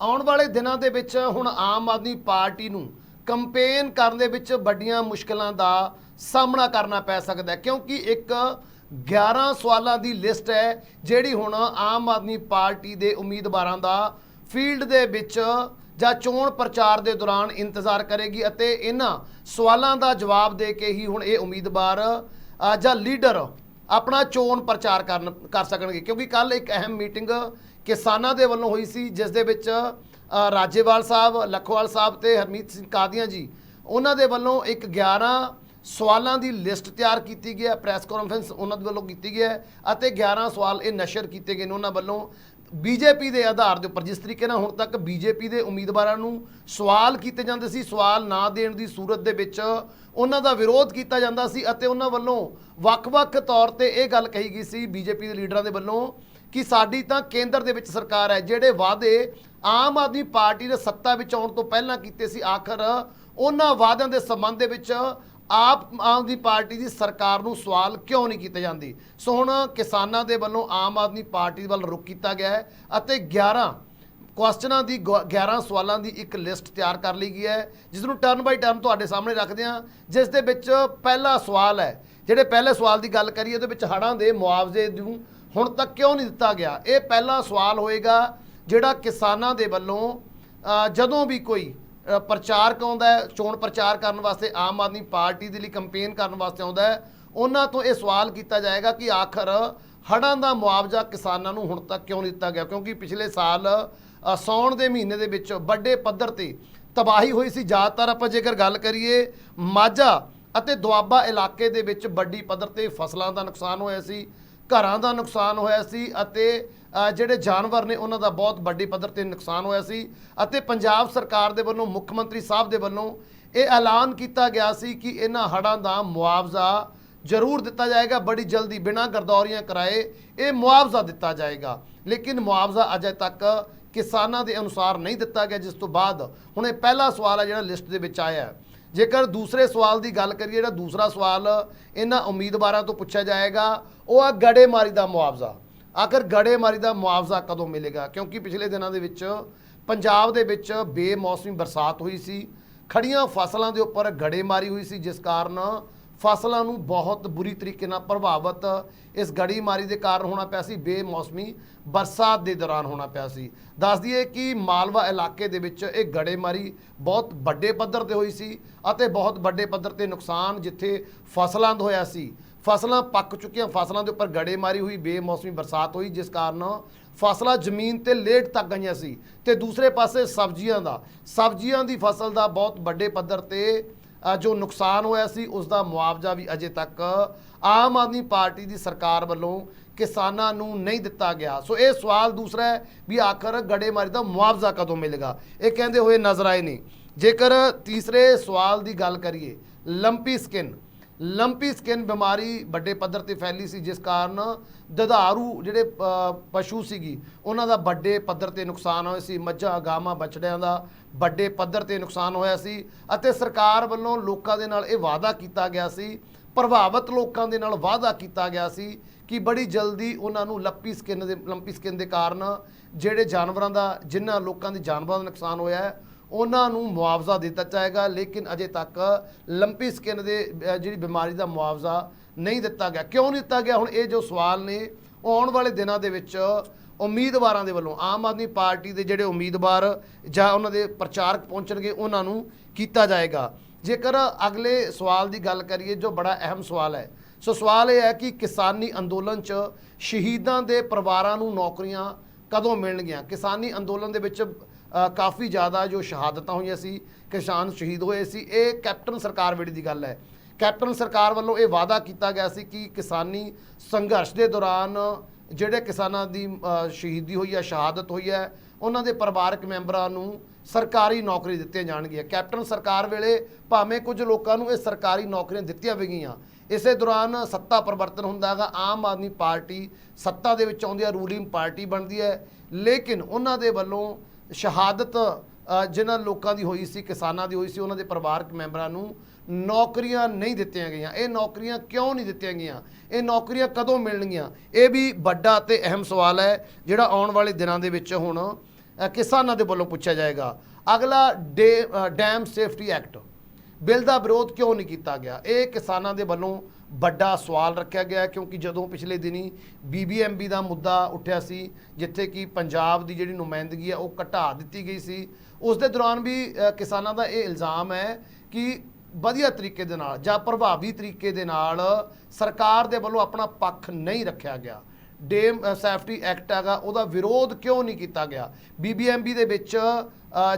ਆਉਣ ਵਾਲੇ ਦਿਨਾਂ ਦੇ ਵਿੱਚ ਹੁਣ ਆਮ ਆਦਮੀ ਪਾਰਟੀ ਨੂੰ ਕੰਪੇਨ ਕਰਨ ਦੇ ਵਿੱਚ ਵੱਡੀਆਂ ਮੁਸ਼ਕਲਾਂ ਦਾ ਸਾਹਮਣਾ ਕਰਨਾ ਪੈ ਸਕਦਾ ਹੈ, ਕਿਉਂਕਿ ਇੱਕ 11 ਸਵਾਲਾਂ ਦੀ ਲਿਸਟ ਹੈ, ਜਿਹੜੀ ਹੁਣ ਆਮ ਆਦਮੀ ਪਾਰਟੀ ਦੇ ਉਮੀਦਵਾਰਾਂ ਦਾ ਫੀਲਡ ਦੇ ਵਿੱਚ ਜਾਂ ਚੋਣ ਪ੍ਰਚਾਰ ਦੇ ਦੌਰਾਨ ਇੰਤਜ਼ਾਰ ਕਰੇਗੀ ਅਤੇ ਇਹਨਾਂ ਸਵਾਲਾਂ ਦਾ ਜਵਾਬ ਦੇ ਕੇ ਹੀ ਹੁਣ ਇਹ ਉਮੀਦਵਾਰ ਜਾਂ ਲੀਡਰ ਆਪਣਾ ਚੋਣ ਪ੍ਰਚਾਰ ਕਰਨ, ਕਰ ਸਕਣਗੇ। ਕਿਉਂਕਿ ਕੱਲ ਇੱਕ ਅਹਿਮ ਮੀਟਿੰਗ ਕਿਸਾਨਾਂ ਦੇ ਵੱਲੋਂ ਹੋਈ ਸੀ, ਜਿਸ ਦੇ ਵਿੱਚ ਰਾਜੇਵਾਲ ਸਾਹਿਬ, ਲਖਵਾਲ ਸਾਹਿਬ ਤੇ ਹਰਮੀਤ ਸਿੰਘ ਕਾਦੀਆਂ ਜੀ, ਉਹਨਾਂ ਦੇ ਵੱਲੋਂ ਇੱਕ 11 ਸਵਾਲਾਂ ਦੀ ਲਿਸਟ ਤਿਆਰ ਕੀਤੀ ਗਈ ਹੈ, ਪ੍ਰੈਸ ਕਾਨਫਰੰਸ ਉਹਨਾਂ ਦੇ ਵੱਲੋਂ ਕੀਤੀ ਗਈ ਹੈ ਅਤੇ 11 ਸਵਾਲ ਇਹ ਨਸ਼ਰ ਕੀਤੇ ਗਏ ਨੇ ਉਹਨਾਂ ਵੱਲੋਂ। ਬੀਜੇਪੀ ਦੇ ਆਧਾਰ ਦੇ ਉੱਪਰ, ਜਿਸ ਤਰੀਕੇ ਨਾਲ ਹੁਣ ਤੱਕ ਬੀਜੇਪੀ ਦੇ ਉਮੀਦਵਾਰਾਂ ਨੂੰ ਸਵਾਲ ਕੀਤੇ ਜਾਂਦੇ ਸੀ, ਸਵਾਲ ਨਾ ਦੇਣ ਦੀ ਸੂਰਤ ਦੇ ਵਿੱਚ ਉਹਨਾਂ ਦਾ ਵਿਰੋਧ ਕੀਤਾ ਜਾਂਦਾ ਸੀ ਅਤੇ ਉਹਨਾਂ ਵੱਲੋਂ ਵੱਖ-ਵੱਖ ਤੌਰ ਤੇ ਇਹ ਗੱਲ ਕਹੀ ਗਈ ਸੀ ਬੀਜੇਪੀ ਦੇ ਲੀਡਰਾਂ ਦੇ ਵੱਲੋਂ ਕਿ ਸਾਡੀ ਤਾਂ ਕੇਂਦਰ ਦੇ ਵਿੱਚ ਸਰਕਾਰ ਹੈ, ਜਿਹੜੇ ਵਾਅਦੇ ਆਮ ਆਦਮੀ ਪਾਰਟੀ ਨੇ ਸੱਤਾ ਵਿੱਚ ਆਉਣ ਤੋਂ ਪਹਿਲਾਂ ਕੀਤੇ ਸੀ, ਆਖਰ ਉਹਨਾਂ ਵਾਅਦਿਆਂ ਦੇ ਸੰਬੰਧ ਦੇ ਵਿੱਚ ਆਪ ਆਦਮੀ ਪਾਰਟੀ ਦੀ ਸਰਕਾਰ ਨੂੰ ਸਵਾਲ ਕਿਉਂ ਨਹੀਂ ਕੀਤੇ ਜਾਂਦੇ? ਸੋ ਹੁਣ ਕਿਸਾਨਾਂ ਦੇ ਵੱਲੋਂ ਆਮ ਆਦਮੀ ਪਾਰਟੀ ਵੱਲ ਰੁਖ ਕੀਤਾ ਗਿਆ ਹੈ ਅਤੇ 11 ਕੁਐਸਚਨਾਂ ਦੀ ਗੁ- 11 ਸਵਾਲਾਂ ਦੀ ਇੱਕ ਲਿਸਟ ਤਿਆਰ ਕਰ ਲਈ ਗਈ ਹੈ ਜਿਸ ਨੂੰ ਟਰਨ ਬਾਈ ਟਰਨ ਤੁਹਾਡੇ ਸਾਹਮਣੇ ਰੱਖਦੇ ਹਾਂ, ਜਿਸ ਦੇ ਵਿੱਚ ਪਹਿਲਾ ਸਵਾਲ ਹੈ, ਜਿਹੜੇ ਪਹਿਲੇ ਸਵਾਲ ਦੀ ਗੱਲ ਕਰੀਏ, ਉਹਦੇ ਵਿੱਚ ਹੜ੍ਹਾਂ ਦੇ ਮੁਆਵਜ਼ੇ ਨੂੰ ਹੁਣ ਤੱਕ ਕਿਉਂ ਨਹੀਂ ਦਿੱਤਾ ਗਿਆ? ਇਹ ਪਹਿਲਾ ਸਵਾਲ ਹੋਏਗਾ ਜਿਹੜਾ ਕਿਸਾਨਾਂ ਦੇ ਵੱਲੋਂ ਜਦੋਂ ਵੀ ਕੋਈ ਪ੍ਰਚਾਰਕ ਆਉਂਦਾ ਹੈ ਚੋਣ ਪ੍ਰਚਾਰ ਕਰਨ ਵਾਸਤੇ ਆਮ ਆਦਮੀ ਪਾਰਟੀ ਦੇ ਲਈ ਕੰਪੇਨ ਕਰਨ ਵਾਸਤੇ ਆਉਂਦਾ ਹੈ। ਉਹਨਾਂ ਤੋਂ ਇਹ ਸਵਾਲ ਕੀਤਾ ਜਾਏਗਾ ਕਿ ਆਖਰ ਹੜ੍ਹਾਂ ਦਾ ਮੁਆਵਜ਼ਾ ਕਿਸਾਨਾਂ ਨੂੰ ਹੁਣ ਤੱਕ ਕਿਉਂ ਦਿੱਤਾ ਗਿਆ? ਕਿਉਂਕਿ ਪਿਛਲੇ ਸਾਲ ਅ, ਸਾਉਣ ਦੇ ਮਹੀਨੇ ਦੇ ਵਿੱਚ ਵੱਡੇ ਪੱਧਰ ਤੇ ਤਬਾਹੀ ਹੋਈ ਸੀ। ਜ਼ਿਆਦਾਤਰ ਆਪਾਂ ਜੇਕਰ ਗੱਲ ਕਰੀਏ ਮਾਝਾ ਅਤੇ ਦੁਆਬਾ ਇਲਾਕੇ ਦੇ ਵਿੱਚ ਵੱਡੀ ਪੱਧਰ ਤੇ ਫਸਲਾਂ ਦਾ ਨੁਕਸਾਨ ਹੋਇਆ ਸੀ ਘਰਾਂ ਦਾ ਨੁਕਸਾਨ ਹੋਇਆ ਸੀ ਅਤੇ ਜਿਹੜੇ ਜਾਨਵਰ ਨੇ, ਉਹਨਾਂ ਦਾ ਬਹੁਤ ਵੱਡੀ ਪੱਧਰ ਤੇ ਨੁਕਸਾਨ ਹੋਇਆ ਸੀ ਅਤੇ ਪੰਜਾਬ ਸਰਕਾਰ ਦੇ ਵੱਲੋਂ, ਮੁੱਖ ਮੰਤਰੀ ਸਾਹਿਬ ਦੇ ਵੱਲੋਂ ਇਹ ਐਲਾਨ ਕੀਤਾ ਗਿਆ ਸੀ ਕਿ ਇਹਨਾਂ ਹੜ੍ਹਾਂ ਦਾ ਮੁਆਵਜ਼ਾ ਜ਼ਰੂਰ ਦਿੱਤਾ ਜਾਏਗਾ, ਬੜੀ ਜਲਦੀ ਬਿਨਾਂ ਗਰਦੌਰੀਆਂ ਕਰਾਏ ਇਹ ਮੁਆਵਜ਼ਾ ਦਿੱਤਾ ਜਾਏਗਾ। ਲੇਕਿਨ ਮੁਆਵਜ਼ਾ ਅਜੇ ਤੱਕ ਕਿਸਾਨਾਂ ਦੇ ਅਨੁਸਾਰ ਨਹੀਂ ਦਿੱਤਾ ਗਿਆ, ਜਿਸ ਤੋਂ ਬਾਅਦ ਹੁਣ ਇਹ ਪਹਿਲਾ ਸਵਾਲ ਹੈ ਜਿਹੜਾ ਲਿਸਟ ਦੇ ਵਿੱਚ ਆਇਆ ਹੈ। ਜੇਕਰ ਦੂਸਰੇ ਸਵਾਲ ਦੀ ਗੱਲ ਕਰੀਏ, ਜਿਹੜਾ ਦੂਸਰਾ ਸਵਾਲ ਇਹਨਾਂ ਉਮੀਦਵਾਰਾਂ ਤੋਂ ਪੁੱਛਿਆ ਜਾਏਗਾ, ਉਹ ਆ ਗੜੇਮਾਰੀ ਦਾ ਮੁਆਵਜ਼ਾ। ਆਖਰ ਗੜੇਮਾਰੀ ਦਾ ਮੁਆਵਜ਼ਾ ਕਦੋਂ ਮਿਲੇਗਾ? ਕਿਉਂਕਿ ਪਿਛਲੇ ਦਿਨਾਂ ਦੇ ਵਿੱਚ ਪੰਜਾਬ ਦੇ ਵਿੱਚ ਬੇਮੌਸਮੀ ਬਰਸਾਤ ਹੋਈ ਸੀ। ਖੜੀਆਂ ਫਸਲਾਂ ਦੇ ਉੱਪਰ ਗੜੇਮਾਰੀ ਹੋਈ ਸੀ, ਜਿਸ ਕਾਰਨ ਫਸਲਾਂ ਨੂੰ ਬਹੁਤ ਬੁਰੀ ਤਰੀਕੇ ਨਾਲ ਪ੍ਰਭਾਵਿਤ ਇਸ ਗੜੀਮਾਰੀ ਦੇ ਕਾਰਨ ਹੋਣਾ ਪਿਆ ਸੀ, ਬੇਮੌਸਮੀ ਬਰਸਾਤ ਦੇ ਦੌਰਾਨ ਹੋਣਾ ਪਿਆ ਸੀ। ਦੱਸ ਦਈਏ ਕਿ ਮਾਲਵਾ ਇਲਾਕੇ ਦੇ ਵਿੱਚ ਇਹ ਗੜੇਮਾਰੀ ਬਹੁਤ ਵੱਡੇ ਪੱਧਰ ਤੇ ਹੋਈ ਸੀ ਅਤੇ ਬਹੁਤ ਵੱਡੇ ਪੱਧਰ ਤੇ ਨੁਕਸਾਨ ਜਿੱਥੇ ਫਸਲਾਂ ਦਾ ਹੋਇਆ ਸੀ ਫਸਲਾਂ ਪੱਕ ਚੁੱਕੀਆਂ, ਫਸਲਾਂ ਦੇ ਉੱਪਰ ਗੜੇਮਾਰੀ ਹੋਈ, ਬੇਮੌਸਮੀ ਬਰਸਾਤ ਹੋਈ, ਜਿਸ ਕਾਰਨ ਫਸਲਾਂ ਜ਼ਮੀਨ ਤੇ ਲੇਟ ਤੱਕ ਗਈਆਂ ਸੀ। ਤੇ ਦੂਸਰੇ ਪਾਸੇ ਸਬਜ਼ੀਆਂ ਦਾ, ਸਬਜ਼ੀਆਂ ਦੀ ਫਸਲ ਦਾ ਬਹੁਤ ਵੱਡੇ ਪੱਧਰ ਤੇ ਜੋ ਨੁਕਸਾਨ ਹੋਇਆ ਸੀ, ਉਸ ਦਾ ਮੁਆਵਜ਼ਾ ਵੀ ਅਜੇ ਤੱਕ ਆਮ ਆਦਮੀ ਪਾਰਟੀ ਦੀ ਸਰਕਾਰ ਵੱਲੋਂ ਕਿਸਾਨਾਂ ਨੂੰ ਨਹੀਂ ਦਿੱਤਾ ਗਿਆ। ਸੋ ਇਹ ਸਵਾਲ ਦੂਸਰਾ ਹੈ ਵੀ ਆਖਰ ਗੜੇਮਾਰੀ ਦਾ ਮੁਆਵਜ਼ਾ ਕਦੋਂ ਮਿਲੇਗਾ? ਇਹ ਕਹਿੰਦੇ ਹੋਏ ਨਜ਼ਰ ਆਏ ਨੇ। ਜੇਕਰ ਤੀਸਰੇ ਸਵਾਲ ਦੀ ਗੱਲ ਕਰੀਏ, ਲੰਪੀ ਸਕਿਨ ਲੰਪੀ ਸਕਿਨ ਬਿਮਾਰੀ ਵੱਡੇ ਪੱਧਰ ਤੇ ਫੈਲੀ ਸੀ, ਜਿਸ ਕਾਰਨ ਦਧਾਰੂ ਜਿਹੜੇ ਪਸ਼ੂ ਸੀਗੀ, ਉਹਨਾਂ ਦਾ ਵੱਡੇ ਪੱਧਰ ਤੇ ਨੁਕਸਾਨ ਹੋਇਆ ਸੀ, ਮੱਝਾਂ, ਗਾਵਾਂ, ਬਛੜਿਆਂ ਦਾ ਵੱਡੇ ਪੱਧਰ ਤੇ ਨੁਕਸਾਨ ਹੋਇਆ ਸੀ ਅਤੇ ਸਰਕਾਰ ਵੱਲੋਂ ਲੋਕਾਂ ਦੇ ਨਾਲ ਇਹ ਵਾਅਦਾ ਕੀਤਾ ਗਿਆ ਸੀ, ਪ੍ਰਭਾਵਿਤ ਲੋਕਾਂ ਦੇ ਨਾਲ ਵਾਅਦਾ ਕੀਤਾ ਗਿਆ ਸੀ ਕਿ ਬੜੀ ਜਲਦੀ ਉਹਨਾਂ ਨੂੰ ਲੱਪੀ ਸਕਿਨ ਦੇ, ਲੰਪੀ ਸਕਿਨ ਦੇ ਕਾਰਨ ਜਿਹੜੇ ਜਾਨਵਰਾਂ ਦਾ, ਜਿਨ੍ਹਾਂ ਲੋਕਾਂ ਦੀ ਜਾਨਵਰਾਂ ਦਾ ਨੁਕਸਾਨ ਹੋਇਆ ਹੈ ਉਹਨਾਂ ਨੂੰ ਮੁਆਵਜ਼ਾ ਦਿੱਤਾ ਜਾਏਗਾ, ਲੇਕਿਨ ਅਜੇ ਤੱਕ ਲੰਪੀ ਸਕਿਨ ਦੇ ਜਿਹੜੀ ਬਿਮਾਰੀ ਦਾ ਮੁਆਵਜ਼ਾ ਨਹੀਂ ਦਿੱਤਾ ਗਿਆ। ਕਿਉਂ ਨਹੀਂ ਦਿੱਤਾ ਗਿਆ? ਹੁਣ ਇਹ ਜੋ ਸਵਾਲ ਨੇ, ਉਹ ਆਉਣ ਵਾਲੇ ਦਿਨਾਂ ਦੇ ਵਿੱਚ ਉਮੀਦਵਾਰਾਂ ਦੇ ਵੱਲੋਂ, ਆਮ ਆਦਮੀ ਪਾਰਟੀ ਦੇ ਜਿਹੜੇ ਉਮੀਦਵਾਰ ਜਾਂ ਉਹਨਾਂ ਦੇ ਪ੍ਰਚਾਰਕ ਪਹੁੰਚਣਗੇ, ਉਹਨਾਂ ਨੂੰ ਕੀਤਾ ਜਾਏਗਾ। ਜੇਕਰ ਅਗਲੇ ਸਵਾਲ ਦੀ ਗੱਲ ਕਰੀਏ, ਜੋ ਬੜਾ ਅਹਿਮ ਸਵਾਲ ਹੈ, ਸੋ ਸਵਾਲ ਇਹ ਹੈ ਕਿ ਕਿਸਾਨੀ ਅੰਦੋਲਨ 'ਚ ਸ਼ਹੀਦਾਂ ਦੇ ਪਰਿਵਾਰਾਂ ਨੂੰ ਨੌਕਰੀਆਂ ਕਦੋਂ ਮਿਲਣਗੀਆਂ? ਕਿਸਾਨੀ ਅੰਦੋਲਨ ਦੇ ਵਿੱਚ ਕਾਫੀ ਜ਼ਿਆਦਾ ਜੋ ਸ਼ਹਾਦਤਾਂ ਹੋਈਆਂ ਸੀ, ਕਿਸਾਨ ਸ਼ਹੀਦ ਹੋਏ ਸੀ, ਇਹ ਕੈਪਟਨ ਸਰਕਾਰ ਵੇਲੇ ਦੀ ਗੱਲ ਹੈ। ਕੈਪਟਨ ਸਰਕਾਰ ਵੱਲੋਂ ਇਹ ਵਾਅਦਾ ਕੀਤਾ ਗਿਆ ਸੀ ਕਿ ਕਿਸਾਨੀ ਸੰਘਰਸ਼ ਦੇ ਦੌਰਾਨ ਜਿਹੜੇ ਕਿਸਾਨਾਂ ਦੀ ਸ਼ਹੀਦੀ ਹੋਈ ਹੈ, ਸ਼ਹਾਦਤ ਹੋਈ ਹੈ, ਉਹਨਾਂ ਦੇ ਪਰਿਵਾਰਕ ਮੈਂਬਰਾਂ ਨੂੰ ਸਰਕਾਰੀ ਨੌਕਰੀ ਦਿੱਤੀਆਂ ਜਾਣਗੀਆਂ। ਕੈਪਟਨ ਸਰਕਾਰ ਵੇਲੇ ਭਾਵੇਂ ਕੁਝ ਲੋਕਾਂ ਨੂੰ ਇਹ ਸਰਕਾਰੀ ਨੌਕਰੀਆਂ ਦਿੱਤੀਆਂ ਵੀ ਗਈਆਂ, ਇਸੇ ਦੌਰਾਨ ਸੱਤਾ ਪਰਿਵਰਤਨ ਹੁੰਦਾ ਹੈਗਾ, ਆਮ ਆਦਮੀ ਪਾਰਟੀ ਸੱਤਾ ਦੇ ਵਿੱਚ ਆਉਂਦੀ ਹੈ, ਰੂਲਿੰਗ ਪਾਰਟੀ ਬਣਦੀ ਹੈ, ਲੇਕਿਨ ਉਹਨਾਂ ਦੇ ਵੱਲੋਂ ਸ਼ਹਾਦਤ ਜਿਨ੍ਹਾਂ ਲੋਕਾਂ ਦੀ ਹੋਈ ਸੀ, ਕਿਸਾਨਾਂ ਦੀ ਹੋਈ ਸੀ, ਉਹਨਾਂ ਦੇ ਪਰਿਵਾਰਕ ਮੈਂਬਰਾਂ ਨੂੰ ਨੌਕਰੀਆਂ ਨਹੀਂ ਦਿੱਤੀਆਂ ਗਈਆਂ। ਇਹ ਨੌਕਰੀਆਂ ਕਿਉਂ ਨਹੀਂ ਦਿੱਤੀਆਂ ਗਈਆਂ? ਇਹ ਨੌਕਰੀਆਂ ਕਦੋਂ ਮਿਲਣਗੀਆਂ? ਇਹ ਵੀ ਵੱਡਾ ਤੇ ਅਹਿਮ ਸਵਾਲ ਹੈ, ਜਿਹੜਾ ਆਉਣ ਵਾਲੇ ਦਿਨਾਂ ਦੇ ਵਿੱਚ ਹੁਣ ਕਿਸਾਨਾਂ ਦੇ ਵੱਲੋਂ ਪੁੱਛਿਆ ਜਾਏਗਾ। ਅਗਲਾ ਡੇ- ਡੈਮ ਸੇਫਟੀ ਐਕਟ। ਬਿੱਲ ਦਾ ਵਿਰੋਧ ਕਿਉਂ ਨਹੀਂ ਕੀਤਾ ਗਿਆ? ਇਹ ਕਿਸਾਨਾਂ ਦੇ ਵੱਲੋਂ ਵੱਡਾ ਸਵਾਲ ਰੱਖਿਆ ਗਿਆ ਕਿਉਂਕਿ ਜਦੋਂ ਪਿਛਲੇ ਦਿਨੀ ਬੀਬੀਐਮਬੀ ਦਾ ਮੁੱਦਾ ਉੱਠਿਆ ਸੀ, ਜਿੱਥੇ ਕਿ ਪੰਜਾਬ ਦੀ ਜਿਹੜੀ ਨੁਮਾਇੰਦਗੀ ਹੈ, ਉਹ ਘਟਾ ਦਿੱਤੀ ਗਈ ਸੀ, ਉਸ ਦੇ ਦੌਰਾਨ ਵੀ ਕਿਸਾਨਾਂ ਦਾ ਇਹ ਇਲਜ਼ਾਮ ਹੈ ਕਿ ਵਧੀਆ ਤਰੀਕੇ ਦੇ ਨਾਲ ਜਾਂ ਪ੍ਰਭਾਵੀ ਤਰੀਕੇ ਦੇ ਨਾਲ ਸਰਕਾਰ ਦੇ ਵੱਲੋਂ ਆਪਣਾ ਪੱਖ ਨਹੀਂ ਰੱਖਿਆ ਗਿਆ। ਡੇਮ ਸੈਫਟੀ ਐਕਟ ਹੈਗਾ ਉਹਦਾ ਵਿਰੋਧ ਕਿਉਂ ਨਹੀਂ ਕੀਤਾ ਗਿਆ? ਬੀਬੀਐਮਬੀ ਦੇ ਵਿੱਚ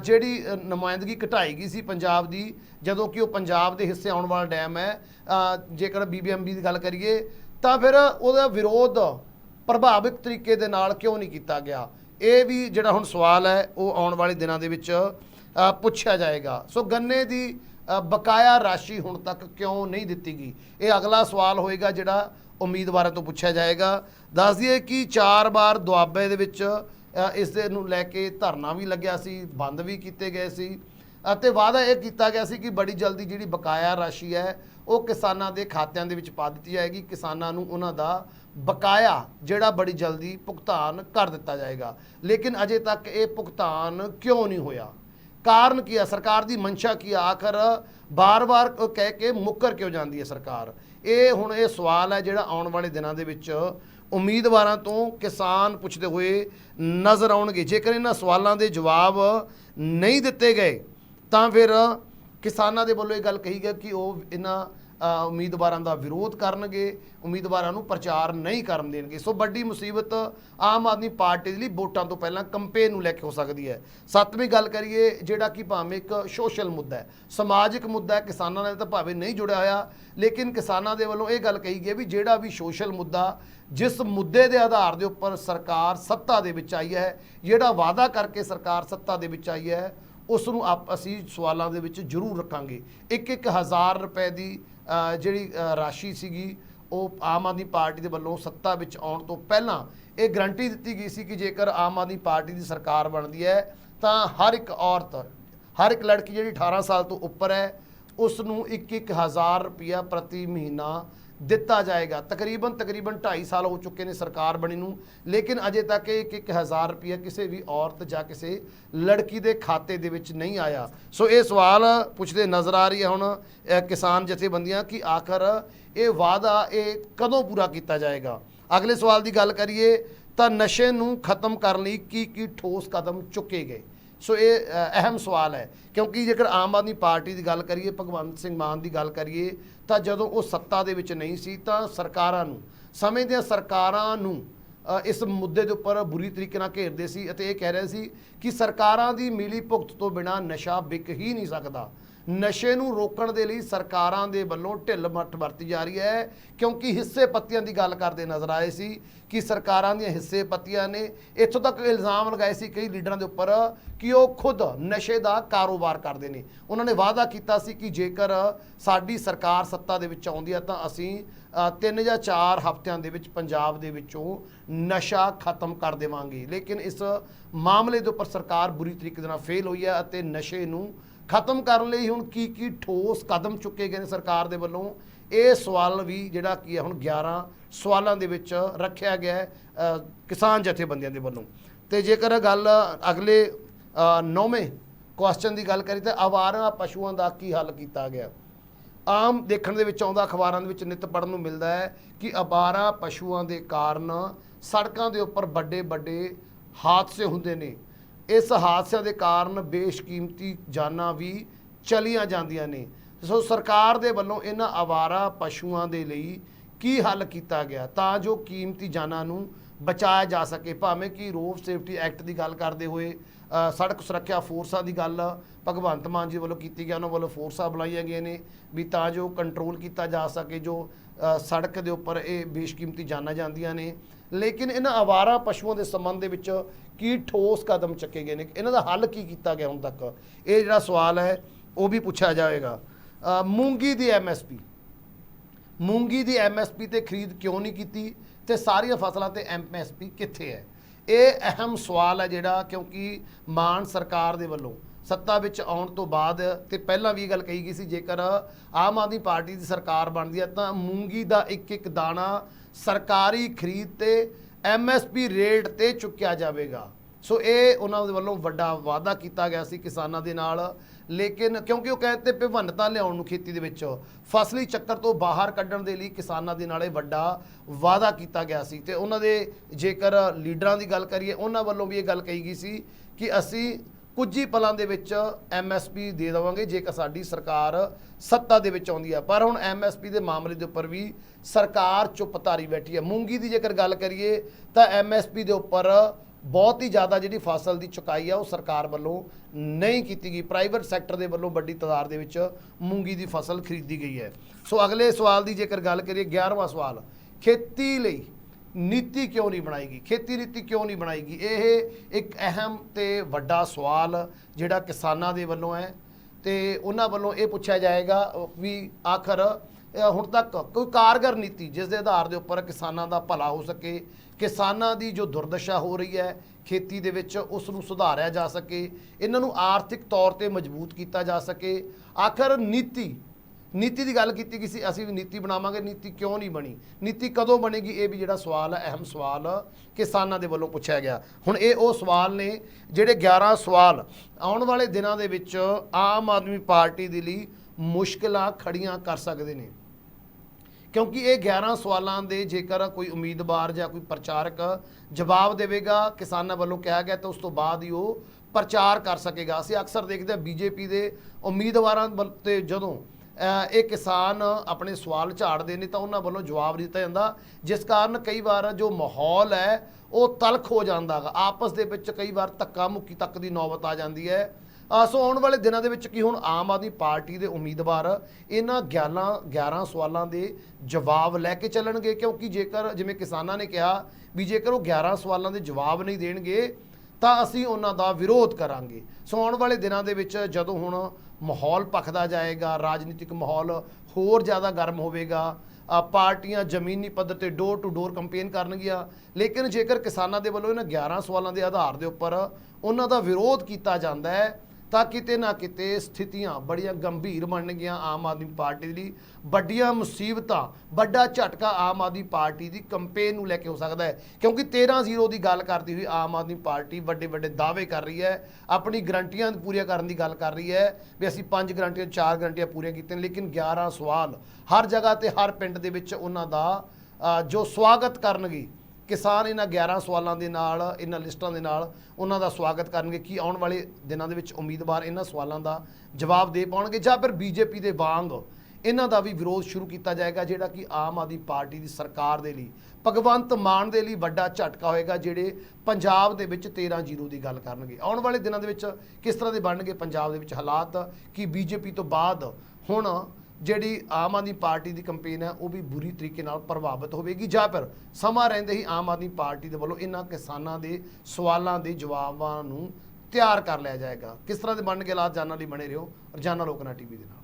ਜਿਹੜੀ ਨੁਮਾਇੰਦਗੀ ਘਟਾਈ ਗਈ ਸੀ ਪੰਜਾਬ ਦੀ ਜਦੋਂ ਕਿ ਉਹ ਪੰਜਾਬ ਦੇ ਹਿੱਸੇ ਆਉਣ ਵਾਲਾ ਡੈਮ ਹੈ ਅ, ਜੇਕਰ ਬੀਬੀਐਮਬੀ ਦੀ ਗੱਲ ਕਰੀਏ ਤਾਂ ਫਿਰ ਉਹਦਾ ਵਿਰੋਧ ਪ੍ਰਭਾਵਿਤ ਤਰੀਕੇ ਦੇ ਨਾਲ ਕਿਉਂ ਨਹੀਂ ਕੀਤਾ ਗਿਆ? ਇਹ ਵੀ ਜਿਹੜਾ ਹੁਣ ਸਵਾਲ ਹੈ ਉਹ ਆਉਣ ਵਾਲੇ ਦਿਨਾਂ ਦੇ ਵਿੱਚ ਪੁੱਛਿਆ ਜਾਏਗਾ। ਸੋ ਗੰਨੇ ਦੀ ਬਕਾਇਆ ਰਾਸ਼ੀ ਹੁਣ ਤੱਕ ਕਿਉਂ ਨਹੀਂ ਦਿੱਤੀ ਗਈ? ਇਹ ਅਗਲਾ ਸਵਾਲ ਹੋਏਗਾ ਜਿਹੜਾ ਉਮੀਦਵਾਰਾਂ ਤੋਂ ਪੁੱਛਿਆ ਜਾਏਗਾ। ਦੱਸ ਦਈਏ ਕਿ ਚਾਰ ਵਾਰ ਦੁਆਬੇ ਦੇ ਵਿੱਚ ਇਸ ਦੇ ਨੂੰ ਲੈ ਕੇ ਧਰਨਾ ਵੀ ਲੱਗਿਆ ਸੀ, ਬੰਦ ਵੀ ਕੀਤੇ ਗਏ ਸੀ। ਅਤੇ ਵਾਅਦਾ ਇਹ ਕੀਤਾ ਗਿਆ ਸੀ ਕਿ ਬੜੀ ਜਲਦੀ ਜਿਹੜੀ ਬਕਾਇਆ ਰਾਸ਼ੀ ਹੈ, ਉਹ ਕਿਸਾਨਾਂ ਦੇ ਖਾਤਿਆਂ ਦੇ ਵਿੱਚ ਪਾ ਦਿੱਤੀ ਜਾਏਗੀ। ਕਿਸਾਨਾਂ ਨੂੰ ਉਹਨਾਂ ਦਾ ਬਕਾਇਆ ਜਿਹੜਾ ਬੜੀ ਜਲਦੀ ਭੁਗਤਾਨ ਕਰ ਦਿੱਤਾ ਜਾਏਗਾ। ਲੇਕਿਨ ਅਜੇ ਤੱਕ ਇਹ ਭੁਗਤਾਨ ਕਿਉਂ ਨਹੀਂ ਹੋਇਆ? ਕਾਰਨ ਕੀ ਹੈ ਸਰਕਾਰ ਦੀ ਮਨਸ਼ਾ ਕੀ ਆਖਰ ਬਾਰ-ਬਾਰ ਕਹਿ ਕੇ ਮੁੱਕਰ ਕਿਉਂ ਜਾਂਦੀ ਹੈ ਸਰਕਾਰ? ਇਹ ਹੁਣ ਇਹ ਸਵਾਲ ਹੈ ਜਿਹੜਾ ਆਉਣ ਵਾਲੇ ਦਿਨਾਂ ਦੇ ਵਿੱਚ ਉਮੀਦਵਾਰਾਂ ਤੋਂ ਕਿਸਾਨ ਪੁੱਛਦੇ ਹੋਏ ਨਜ਼ਰ ਆਉਣਗੇ। ਜੇਕਰ ਇਹਨਾਂ ਸਵਾਲਾਂ ਦੇ ਜਵਾਬ ਨਹੀਂ ਦਿੱਤੇ ਗਏ, ਤਾਂ ਫਿਰ ਕਿਸਾਨਾਂ ਦੇ ਵੱਲੋਂ ਇਹ ਗੱਲ ਕਹੀ ਗਈ ਕਿ ਉਹ ਇਹਨਾਂ ਉਮੀਦਵਾਰਾਂ ਦਾ ਵਿਰੋਧ ਕਰਨਗੇ, ਉਮੀਦਵਾਰਾਂ ਨੂੰ ਪ੍ਰਚਾਰ ਨਹੀਂ ਕਰਨ ਦੇਣਗੇ। ਸੋ ਵੱਡੀ ਮੁਸੀਬਤ ਆਮ ਆਦਮੀ ਪਾਰਟੀ ਦੇ ਲਈ ਵੋਟਾਂ ਤੋਂ ਪਹਿਲਾਂ ਕੰਪੇਨ ਨੂੰ ਲੈ ਕੇ ਹੋ ਸਕਦੀ ਹੈ। ਸੱਤਵੀਂ ਗੱਲ ਕਰੀਏ, ਜਿਹੜਾ ਕਿ ਭਾਵੇਂ ਇੱਕ ਸੋਸ਼ਲ ਮੁੱਦਾ ਹੈ, ਸਮਾਜਿਕ ਮੁੱਦਾ ਹੈ, ਕਿਸਾਨਾਂ ਨਾਲ ਤਾਂ ਭਾਵੇਂ ਨਹੀਂ ਜੁੜਿਆ ਹੋਇਆ, ਲੇਕਿਨ ਕਿਸਾਨਾਂ ਦੇ ਵੱਲੋਂ ਇਹ ਗੱਲ ਕਹੀ ਗਈ ਵੀ ਜਿਹੜਾ ਵੀ ਸੋਸ਼ਲ ਮੁੱਦਾ ਜਿਸ ਮੁੱਦੇ ਦੇ ਆਧਾਰ ਦੇ ਉੱਪਰ ਸਰਕਾਰ ਸੱਤਾ ਦੇ ਵਿੱਚ ਆਈ ਹੈ, ਜਿਹੜਾ ਵਾਅਦਾ ਕਰਕੇ ਸਰਕਾਰ ਸੱਤਾ ਦੇ ਵਿੱਚ ਆਈ ਹੈ, ਉਸ ਨੂੰ ਆਪ ਅਸੀਂ ਸਵਾਲਾਂ ਦੇ ਵਿੱਚ ਜ਼ਰੂਰ ਰੱਖਾਂਗੇ। ਇੱਕ ਇੱਕ ਹਜ਼ਾਰ ਰੁਪਏ ਦੀ ਜਿਹੜੀ ਰਾਸ਼ੀ ਸੀਗੀ, ਉਹ ਆਮ ਆਦਮੀ ਪਾਰਟੀ ਦੇ ਵੱਲੋਂ ਸੱਤਾ ਵਿੱਚ ਆਉਣ ਤੋਂ ਪਹਿਲਾਂ ਇਹ ਗਰੰਟੀ ਦਿੱਤੀ ਗਈ ਸੀ ਕਿ ਜੇਕਰ ਆਮ ਆਦਮੀ ਪਾਰਟੀ ਦੀ ਸਰਕਾਰ ਬਣਦੀ ਹੈ, ਤਾਂ ਹਰ ਇੱਕ ਔਰਤ, ਹਰ ਇੱਕ ਲੜਕੀ ਜਿਹੜੀ 18 ਸਾਲ ਤੋਂ ਉੱਪਰ ਹੈ ਉਸ ਨੂੰ 1-1000 ਰੁਪਇਆ ਪ੍ਰਤੀ ਮਹੀਨਾ ਦਿੱਤਾ ਜਾਏਗਾ। ਤਕਰੀਬਨ ਤਕਰੀਬਨ 2.5 ਸਾਲ ਹੋ ਚੁੱਕੇ ਨੇ ਸਰਕਾਰ ਬਣੀ ਨੂੰ। ਲੇਕਿਨ ਅਜੇ ਤੱਕ ਇਹ 1-1000 ਰੁਪਇਆ ਕਿਸੇ ਵੀ ਔਰਤ ਜਾਂ ਕਿਸੇ ਲੜਕੀ ਦੇ ਖਾਤੇ ਦੇ ਵਿੱਚ ਨਹੀਂ ਆਇਆ। ਸੋ ਇਹ ਸਵਾਲ ਪੁੱਛਦੇ ਨਜ਼ਰ ਆ ਰਹੀ ਹੈ ਹੁਣ ਕਿਸਾਨ ਜਥੇਬੰਦੀਆਂ ਕਿ ਆਖਰ ਇਹ ਵਾਅਦਾ ਇਹ ਕਦੋਂ ਪੂਰਾ ਕੀਤਾ ਜਾਏਗਾ? ਅਗਲੇ ਸਵਾਲ ਦੀ ਗੱਲ ਕਰੀਏ ਤਾਂ ਨਸ਼ੇ ਨੂੰ ਖਤਮ ਕਰਨ ਲਈ ਕੀ ਕੀ ਠੋਸ ਕਦਮ ਚੁੱਕੇ ਗਏ? ਸੋ ਇਹ ਅਹਿਮ ਸਵਾਲ ਹੈ। ਕਿਉਂਕਿ ਜੇਕਰ ਆਮ ਆਦਮੀ ਪਾਰਟੀ ਦੀ ਗੱਲ ਕਰੀਏ, ਭਗਵੰਤ ਸਿੰਘ ਮਾਨ ਦੀ ਗੱਲ ਕਰੀਏ ਤਾਂ ਜਦੋਂ ਉਹ ਸੱਤਾ ਦੇ ਵਿੱਚ ਨਹੀਂ ਸੀ ਤਾਂ ਸਰਕਾਰਾਂ ਨੂੰ ਸਮੇਂ ਦੀਆਂ ਸਰਕਾਰਾਂ ਨੂੰ ਅ, ਇਸ ਮੁੱਦੇ ਦੇ ਉੱਪਰ ਬੁਰੀ ਤਰੀਕੇ ਨਾਲ ਘੇਰਦੇ ਸੀ ਅਤੇ ਇਹ ਕਹਿ ਰਹੇ ਸੀ ਕਿ ਸਰਕਾਰਾਂ ਦੀ ਮਿਲੀ ਭੁਗਤ ਤੋਂ ਬਿਨਾ ਨਸ਼ਾ ਵਿਕ ਹੀ ਨਹੀਂ ਸਕਦਾ। ਨਸ਼ੇ ਨੂੰ ਰੋਕਣ ਦੇ ਲਈ ਸਰਕਾਰਾਂ ਦੇ ਵੱਲੋਂ ਢਿੱਲ ਮੱਠ ਵਰਤੀ ਜਾ ਰਹੀ ਹੈ ਕਿਉਂਕਿ ਹਿੱਸੇ ਪੱਤੀਆਂ ਦੀ ਗੱਲ ਕਰਦੇ ਨਜ਼ਰ ਆਏ ਸੀ ਕਿ ਸਰਕਾਰਾਂ ਦੀਆਂ ਹਿੱਸੇ ਪੱਤੀਆਂ ਨੇ ਇੱਥੋਂ ਤੱਕ ਇਲਜ਼ਾਮ ਲਗਾਏ ਸੀ ਕਈ ਲੀਡਰਾਂ ਦੇ ਉੱਪਰ ਕਿ ਉਹ ਖੁਦ ਨਸ਼ੇ ਦਾ ਕਾਰੋਬਾਰ ਕਰਦੇ ਨੇ। ਉਹਨਾਂ ਨੇ ਵਾਅਦਾ ਕੀਤਾ ਸੀ ਕਿ ਜੇਕਰ ਸਾਡੀ ਸਰਕਾਰ ਸੱਤਾ ਦੇ ਵਿੱਚ ਆਉਂਦੀ ਹੈ ਤਾਂ ਅਸੀਂ ਅ, ਤਿੰਨ ਜਾਂ ਚਾਰ ਹਫ਼ਤਿਆਂ ਦੇ ਵਿੱਚ ਪੰਜਾਬ ਦੇ ਵਿੱਚੋਂ ਨਸ਼ਾ ਖਤਮ ਕਰ ਦੇਵਾਂਗੇ। ਲੇਕਿਨ ਇਸ ਮਾਮਲੇ ਦੇ ਉੱਪਰ ਸਰਕਾਰ ਬੁਰੀ ਤਰੀਕੇ ਦੇ ਨਾਲ ਫੇਲ ਹੋਈ ਹੈ ਅਤੇ ਨਸ਼ੇ ਨੂੰ ਖਤਮ ਕਰਨ ਲਈ ਹੁਣ ਕੀ ਕੀ ਠੋਸ ਕਦਮ ਚੁੱਕੇ ਗਏ ਨੇ ਸਰਕਾਰ ਦੇ ਵੱਲੋਂ? ਇਹ ਸਵਾਲ ਵੀ ਜਿਹੜਾ ਕੀ ਹੈ ਹੁਣ 11 ਸਵਾਲਾਂ ਦੇ ਵਿੱਚ ਰੱਖਿਆ ਗਿਆ ਹੈ ਕਿਸਾਨ ਜਥੇਬੰਦੀਆਂ ਦੇ ਵੱਲੋਂ। ਤੇ ਜੇਕਰ ਗੱਲ ਅਗਲੇ ਨੌਵੇਂ ਕੁਐਸਚਨ ਦੀ ਗੱਲ ਕਰੀ ਤਾਂ ਆਵਾਰਾ ਪਸ਼ੂਆਂ ਦਾ ਕੀ ਹੱਲ ਕੀਤਾ ਗਿਆ? ਆਮ ਦੇਖਣ ਦੇ ਵਿੱਚ ਆਉਂਦਾ, ਅਖਬਾਰਾਂ ਦੇ ਵਿੱਚ ਨਿਤ ਪੜਨ ਨੂੰ ਮਿਲਦਾ ਹੈ ਕਿ ਅਬਾਰਾ ਪਸ਼ੂਆਂ ਦੇ ਕਾਰਨ ਸੜਕਾਂ ਦੇ ਉੱਪਰ ਵੱਡੇ ਵੱਡੇ ਹਾਦਸੇ ਹੁੰਦੇ ਨੇ। ਇਸ ਹਾਦਸਿਆਂ ਦੇ ਕਾਰਨ ਬੇਸ਼ਕੀਮਤੀ ਜਾਨਾਂ ਵੀ ਚਲੀਆਂ ਜਾਂਦੀਆਂ ਨੇ। ਸੋ ਸਰਕਾਰ ਦੇ ਵੱਲੋਂ ਇਹਨਾਂ ਆਵਾਰਾ ਪਸ਼ੂਆਂ ਦੇ ਲਈ ਕੀ ਹੱਲ ਕੀਤਾ ਗਿਆ ਤਾਂ ਜੋ ਕੀਮਤੀ ਜਾਨਾਂ ਨੂੰ ਬਚਾਇਆ ਜਾ ਸਕੇ? ਭਾਵੇਂ ਕਿ ਰੋਡ ਸੇਫਟੀ ਐਕਟ ਦੀ ਗੱਲ ਕਰਦੇ ਹੋਏ ਸੜਕ ਸੁਰੱਖਿਆ ਫੋਰਸਾਂ ਦੀ ਗੱਲ ਭਗਵੰਤ ਮਾਨ ਜੀ ਵੱਲੋਂ ਕੀਤੀ ਗਈ, ਉਹਨਾਂ ਵੱਲੋਂ ਫੋਰਸਾਂ ਬੁਲਾਈਆਂ ਗਈਆਂ ਨੇ ਵੀ ਤਾਂ ਜੋ ਕੰਟਰੋਲ ਕੀਤਾ ਜਾ ਸਕੇ, ਜੋ ਸੜਕ ਦੇ ਉੱਪਰ ਇਹ ਬੇਸ਼ਕੀਮਤੀ ਜਾਨਾਂ ਜਾਂਦੀਆਂ ਨੇ। ਲੇਕਿਨ ਇਹਨਾਂ ਆਵਾਰਾ ਪਸ਼ੂਆਂ ਦੇ ਸੰਬੰਧ ਦੇ ਵਿੱਚ ਕੀ ਠੋਸ ਕਦਮ ਚੱਕੇ ਗਏ ਨੇ? ਇਹਨਾਂ ਦਾ ਹੱਲ ਕੀ ਕੀਤਾ ਗਿਆ ਹੁਣ ਤੱਕ? ਇਹ ਜਿਹੜਾ ਸਵਾਲ ਹੈ, ਉਹ ਵੀ ਪੁੱਛਿਆ ਜਾਏਗਾ ਮੂੰਗੀ ਦੀ ਐਮਐਸਪੀ ਮੂੰਗੀ ਦੀ ਐਮਐਸਪੀ ਤੇ ਖਰੀਦ ਕਿਉਂ ਨਹੀਂ ਕੀਤੀ? ਤੇ ਸਾਰੀਆਂ ਫਸਲਾਂ ਤੇ ਐਮਐਸਪੀ ਕਿੱਥੇ ਹੈ? ਇਹ ਅਹਿਮ ਸਵਾਲ ਹੈ ਜਿਹੜਾ ਕਿਉਂਕਿ ਮਾਨ ਸਰਕਾਰ ਦੇ ਵੱਲੋਂ ਸੱਤਾ ਵਿੱਚ ਆਉਣ ਤੋਂ ਬਾਅਦ ਤੇ ਪਹਿਲਾਂ ਵੀ ਇਹ ਗੱਲ ਕਹੀ ਗਈ ਸੀ, ਜੇਕਰ ਆਮ ਆਦਮੀ ਪਾਰਟੀ ਦੀ ਸਰਕਾਰ ਬਣਦੀ ਹੈ, ਤਾਂ ਮੂੰਗੀ ਦਾ ਇੱਕ ਇੱਕ ਦਾਣਾ ਸਰਕਾਰੀ ਖਰੀਦ ਤੇ ਐਮਐਸਪੀ ਰੇਟ ਤੇ ਚੁੱਕਿਆ ਜਾਵੇਗਾ। ਸੋ ਇਹ ਉਹਨਾਂ ਦੇ ਵੱਲੋਂ ਵੱਡਾ ਵਾਅਦਾ ਕੀਤਾ ਗਿਆ ਸੀ ਕਿਸਾਨਾਂ ਦੇ ਨਾਲ। ਲੇਕਿਨ ਕਿਉਂਕਿ ਉਹ ਕਹਿੰਦੇ ਵਿਭਿੰਨਤਾ ਲਿਆਉਣ ਨੂੰ ਖੇਤੀ ਦੇ ਵਿੱਚ, ਫਸਲੀ ਚੱਕਰ ਤੋਂ ਬਾਹਰ ਕੱਢਣ ਦੇ ਲਈ ਕਿਸਾਨਾਂ ਦੇ ਨਾਲ ਇਹ ਵੱਡਾ ਵਾਅਦਾ ਕੀਤਾ ਗਿਆ ਸੀ। ਤੇ ਉਹਨਾਂ ਦੇ ਜੇਕਰ ਲੀਡਰਾਂ ਦੀ ਗੱਲ ਕਰੀਏ, ਉਹਨਾਂ ਵੱਲੋਂ ਵੀ ਇਹ ਗੱਲ ਕਹੀ ਗਈ ਸੀ ਕਿ ਅਸੀਂ ਕੁਝ ਹੀ ਪਲਾਂ ਦੇ ਵਿੱਚ ਐਮਐਸਪੀ ਦੇ ਦੇਵਾਂਗੇ, ਜੇਕਰ ਸਾਡੀ ਸਰਕਾਰ ਸੱਤਾ ਦੇ ਵਿੱਚ ਆਉਂਦੀ ਹੈ। ਪਰ ਹੁਣ ਐਮਐਸਪੀ ਦੇ ਮਾਮਲੇ ਦੇ ਉੱਪਰ ਵੀ ਸਰਕਾਰ ਚੁੱਪ ਧਾਰੀ ਬੈਠੀ ਹੈ। ਮੂੰਗੀ ਦੀ ਜੇਕਰ ਗੱਲ ਕਰੀਏ, ਤਾਂ ਐਮਐਸਪੀ ਦੇ ਉੱਪਰ ਬਹੁਤ ਹੀ ਜ਼ਿਆਦਾ ਜਿਹੜੀ ਫਸਲ ਦੀ ਚੁਕਾਈ ਆ, ਉਹ ਸਰਕਾਰ ਵੱਲੋਂ ਨਹੀਂ ਕੀਤੀ ਗਈ। ਪ੍ਰਾਈਵੇਟ ਸੈਕਟਰ ਦੇ ਵੱਲੋਂ ਵੱਡੀ ਤਾਦਾਦ ਦੇ ਵਿੱਚ ਮੂੰਗੀ ਦੀ ਫਸਲ ਖਰੀਦੀ ਗਈ ਹੈ। ਸੋ ਅਗਲੇ ਸਵਾਲ ਦੀ ਜੇਕਰ ਗੱਲ ਕਰੀਏ 11ਵਾਂ ਸਵਾਲ, ਖੇਤੀ ਲਈ ਨੀਤੀ ਕਿਉਂ ਨਹੀਂ ਬਣਾਏਗੀ ਖੇਤੀ ਨੀਤੀ ਕਿਉਂ ਨਹੀਂ ਬਣਾਏਗੀ ਇਹ ਇੱਕ ਅਹਿਮ ਤੇ ਵੱਡਾ ਸਵਾਲ ਜਿਹੜਾ ਕਿਸਾਨਾਂ ਦੇ ਵੱਲੋਂ ਹੈ ਤੇ ਉਹਨਾਂ ਵੱਲੋਂ ਇਹ ਪੁੱਛਿਆ ਜਾਏਗਾ ਵੀ ਆਖਰ ਹੁਣ ਤੱਕ ਕੋਈ ਕਾਰਗਰ ਨੀਤੀ ਜਿਸ ਦੇ ਆਧਾਰ ਦੇ ਉੱਪਰ ਕਿਸਾਨਾਂ ਦਾ ਭਲਾ ਹੋ ਸਕੇ, ਕਿਸਾਨਾਂ ਦੀ ਜੋ ਦੁਰਦਸ਼ਾ ਹੋ ਰਹੀ ਹੈ, ਖੇਤੀ ਦੇ ਵਿੱਚ ਉਸ ਨੂੰ ਸੁਧਾਰਿਆ ਜਾ ਸਕੇ, ਇਹਨਾਂ ਨੂੰ ਆਰਥਿਕ ਤੌਰ ਤੇ ਮਜ਼ਬੂਤ ਕੀਤਾ ਜਾ ਸਕੇ, ਆਖਰ ਨੀਤੀ ਨੀਤੀ ਦੀ ਗੱਲ ਕੀਤੀ ਕਿਸੇ ਅਸੀਂ ਵੀ ਨੀਤੀ ਬਣਾਵਾਂਗੇ, ਨੀਤੀ ਕਿਉਂ ਨਹੀਂ ਬਣੀ? ਨੀਤੀ ਕਦੋਂ ਬਣੇਗੀ? ਇਹ ਵੀ ਜਿਹੜਾ ਸਵਾਲ ਹੈ ਅਹਿਮ ਸਵਾਲ ਕਿਸਾਨਾਂ ਦੇ ਵੱਲੋਂ ਪੁੱਛਿਆ ਗਿਆ। ਹੁਣ ਇਹ ਉਹ ਸਵਾਲ ਨੇ ਜਿਹੜੇ 11 ਸਵਾਲ ਆਉਣ ਵਾਲੇ ਦਿਨਾਂ ਦੇ ਵਿੱਚ ਆਮ ਆਦਮੀ ਪਾਰਟੀ ਦੇ ਲਈ ਮੁਸ਼ਕਲਾਂ ਖੜੀਆਂ ਕਰ ਸਕਦੇ ਨੇ। ਕਿਉਂਕਿ ਇਹ 11 ਸਵਾਲਾਂ ਦੇ ਜੇਕਰ ਕੋਈ ਉਮੀਦਵਾਰ ਜਾਂ ਕੋਈ ਪ੍ਰਚਾਰਕ ਜਵਾਬ ਦੇਵੇਗਾ, ਕਿਸਾਨਾਂ ਵੱਲੋਂ ਕਿਹਾ ਗਿਆ ਤਾਂ ਉਸ ਤੋਂ ਬਾਅਦ ਹੀ ਉਹ ਪ੍ਰਚਾਰ ਕਰ ਸਕੇਗਾ। ਅਸੀਂ ਅਕਸਰ ਦੇਖਦੇ ਹਾਂ ਬੀਜੇਪੀ ਦੇ ਉਮੀਦਵਾਰਾਂ ਵੱਲ ਤੇ ਜਦੋਂ ਇਹ ਕਿਸਾਨ ਆਪਣੇ ਸਵਾਲ ਝਾੜਦੇ ਨੇ ਤਾਂ ਉਹਨਾਂ ਵੱਲੋਂ ਜਵਾਬ ਦਿੱਤਾ ਜਾਂਦਾ, ਜਿਸ ਕਾਰਨ ਕਈ ਵਾਰ ਜੋ ਮਾਹੌਲ ਹੈ, ਉਹ ਤਲਖ ਹੋ ਜਾਂਦਾ ਗਾ। ਆਪਸ ਦੇ ਵਿੱਚ ਕਈ ਵਾਰ ਧੱਕਾ ਮੁੱਕੀ ਤੱਕ ਦੀ ਨੌਬਤ ਆ ਜਾਂਦੀ ਹੈ। ਸੋ ਆਉਣ ਵਾਲੇ ਦਿਨਾਂ ਦੇ ਵਿੱਚ ਕੀ ਹੁਣ ਆਮ ਆਦਮੀ ਪਾਰਟੀ ਦੇ ਉਮੀਦਵਾਰ ਇਹਨਾਂ 11 11 ਸਵਾਲਾਂ ਦੇ ਜਵਾਬ ਲੈ ਕੇ ਚੱਲਣਗੇ? ਕਿਉਂਕਿ ਜੇਕਰ, ਜਿਵੇਂ ਕਿਸਾਨਾਂ ਨੇ ਕਿਹਾ ਵੀ ਜੇਕਰ ਉਹ 11 ਸਵਾਲਾਂ ਦੇ ਜਵਾਬ ਨਹੀਂ ਦੇਣਗੇ, ਤਾਂ ਅਸੀਂ ਉਹਨਾਂ ਦਾ ਵਿਰੋਧ ਕਰਾਂਗੇ। ਸੋ ਆਉਣ ਵਾਲੇ ਦਿਨਾਂ ਦੇ ਵਿੱਚ ਜਦੋਂ ਹੁਣ ਮਾਹੌਲ ਭਖਦਾ ਜਾਏਗਾ, ਰਾਜਨੀਤਿਕ ਮਾਹੌਲ ਹੋਰ ਜ਼ਿਆਦਾ ਗਰਮ ਹੋਵੇਗਾ। ਪਾਰਟੀਆਂ ਜ਼ਮੀਨੀ ਪੱਧਰ ਤੇ ਡੋਰ ਟੂ ਡੋਰ ਕੰਪੇਨ ਕਰਨਗੀਆਂ। ਲੇਕਿਨ ਜੇਕਰ ਕਿਸਾਨਾਂ ਦੇ ਵੱਲੋਂ ਇਹਨਾਂ 11 ਸਵਾਲਾਂ ਦੇ ਆਧਾਰ ਦੇ ਉੱਪਰ ਉਹਨਾਂ ਦਾ ਵਿਰੋਧ ਕੀਤਾ ਜਾਂਦਾ ਹੈ ਤਾਂ ਕਿਤੇ ਨਾ ਕਿਤੇ ਸਥਿਤੀਆਂ ਬੜੀਆਂ ਗੰਭੀਰ ਬਣਨਗੀਆਂ ਆਮ ਆਦਮੀ ਪਾਰਟੀ ਲਈ। ਵੱਡੀਆਂ ਮੁਸੀਬਤਾਂ, ਵੱਡਾ ਝਟਕਾ ਆਮ ਆਦਮੀ ਪਾਰਟੀ ਦੀ ਕੰਪੇਨ ਨੂੰ ਲੈ ਕੇ ਹੋ ਸਕਦਾ ਹੈ। ਕਿਉਂਕਿ 13-0 ਦੀ ਗੱਲ ਕਰਦੀ ਹੋਈ ਆਮ ਆਦਮੀ ਪਾਰਟੀ ਵੱਡੇ ਵੱਡੇ ਦਾਅਵੇ ਕਰ ਰਹੀ ਹੈ, ਆਪਣੀ ਗਰੰਟੀਆਂ ਪੂਰੀਆਂ ਕਰਨ ਦੀ ਗੱਲ ਕਰ ਰਹੀ ਹੈ ਵੀ ਅਸੀਂ ਪੰਜ ਗਰੰਟੀਆਂ, ਚਾਰ ਗਰੰਟੀਆਂ ਪੂਰੀਆਂ ਕੀਤੀਆਂ ਲੇਕਿਨ 11 ਸਵਾਲ ਹਰ ਜਗ੍ਹਾ ਤੇ ਹਰ ਪਿੰਡ ਦੇ ਵਿੱਚ ਉਹਨਾਂ ਦਾ ਜੋ ਸਵਾਗਤ ਕਰਨਗੇ ਕਿਸਾਨ ਇਹਨਾਂ 11 ਸਵਾਲਾਂ ਦੇ ਨਾਲ, ਇਹਨਾਂ ਲਿਸਟਾਂ ਦੇ ਨਾਲ ਉਹਨਾਂ ਦਾ ਸਵਾਗਤ ਕਰਨਗੇ ਕਿ ਆਉਣ ਵਾਲੇ ਦਿਨਾਂ ਦੇ ਵਿੱਚ ਉਮੀਦਵਾਰ ਇਹਨਾਂ ਸਵਾਲਾਂ ਦਾ ਜਵਾਬ ਦੇ ਪਾਉਣਗੇ ਜਾਂ ਫਿਰ ਬੀਜੇਪੀ ਦੇ ਵਾਂਗ ਇਹਨਾਂ ਦਾ ਵੀ ਵਿਰੋਧ ਸ਼ੁਰੂ ਕੀਤਾ ਜਾਏਗਾ, ਜਿਹੜਾ ਕਿ ਆਮ ਆਦਮੀ ਪਾਰਟੀ ਦੀ ਸਰਕਾਰ ਦੇ ਲਈ, ਭਗਵੰਤ ਮਾਨ ਦੇ ਲਈ ਵੱਡਾ ਝਟਕਾ ਹੋਏਗਾ, ਜਿਹੜੇ ਪੰਜਾਬ ਦੇ ਵਿੱਚ 13 ਜ਼ੀਰੋ ਦੀ ਗੱਲ ਕਰਨਗੇ। ਆਉਣ ਵਾਲੇ ਦਿਨਾਂ ਦੇ ਵਿੱਚ ਕਿਸ ਤਰ੍ਹਾਂ ਦੇ ਬਣਨਗੇ ਪੰਜਾਬ ਦੇ ਵਿੱਚ ਹਾਲਾਤ, ਕਿ ਬੀਜੇਪੀ ਤੋਂ ਬਾਅਦ ਹੁਣ ਜਿਹੜੀ ਆਮ ਆਦਮੀ ਪਾਰਟੀ ਦੀ ਕੰਪੇਨ ਹੈ, ਉਹ ਵੀ ਬੁਰੀ ਤਰੀਕੇ ਨਾਲ ਪ੍ਰਭਾਵਿਤ ਹੋਵੇਗੀ। ਜਾਂ ਫਿਰ ਸਮਾਂ ਰਹਿੰਦੇ ਹੀ ਆਮ ਆਦਮੀ ਪਾਰਟੀ ਦੇ ਵੱਲੋਂ ਇਹਨਾਂ ਕਿਸਾਨਾਂ ਦੇ ਸਵਾਲਾਂ ਦੇ ਜਵਾਬਾਂ ਨੂੰ ਤਿਆਰ ਕਰ ਲਿਆ ਜਾਏਗਾ। ਕਿਸ ਤਰ੍ਹਾਂ ਦੇ ਬਣ ਬਣਨਗੇ ਹਾਲਾਤ ਜਾਣਨ ਲਈ ਬਣੇ ਰਹੋ। ਰੋਜ਼ਾਨਾ ਲੋਕਨਾ ਟੀਵੀ ਦੇ ਨਾਲ।